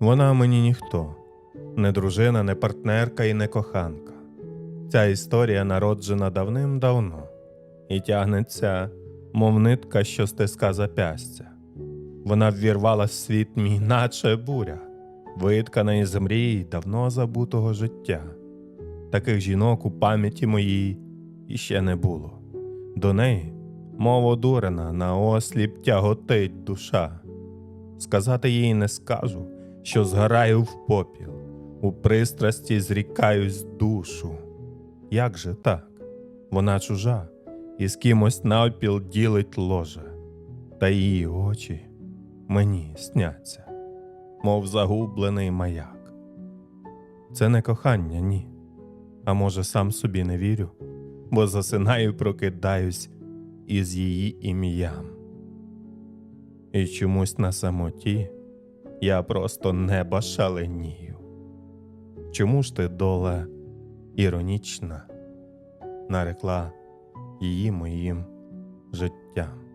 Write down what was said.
Вона мені ніхто, не дружина, не партнерка і не коханка. Ця історія народжена давним-давно і тягнеться, мов нитка, що стиска запястя. Вона ввірвалась в світ мій, наче буря, виткана із мрій давно забутого життя. Таких жінок у пам'яті моїй іще не було. До неї, мов одурена, на осліп тяготить душа. Сказати їй не скажу, що згораю в попіл, у пристрасті зрікаюсь душу. Як же так? Вона чужа, і з кимось навпіл ділить ложе, та її очі мені сняться, мов загублений маяк. Це не кохання, ні. А може, сам собі не вірю, бо засинаю, прокидаюсь із її ім'ям. І чомусь на самоті я просто неба шаленію. Чому ж ти, доле, іронічна, нарекла її моїм життям?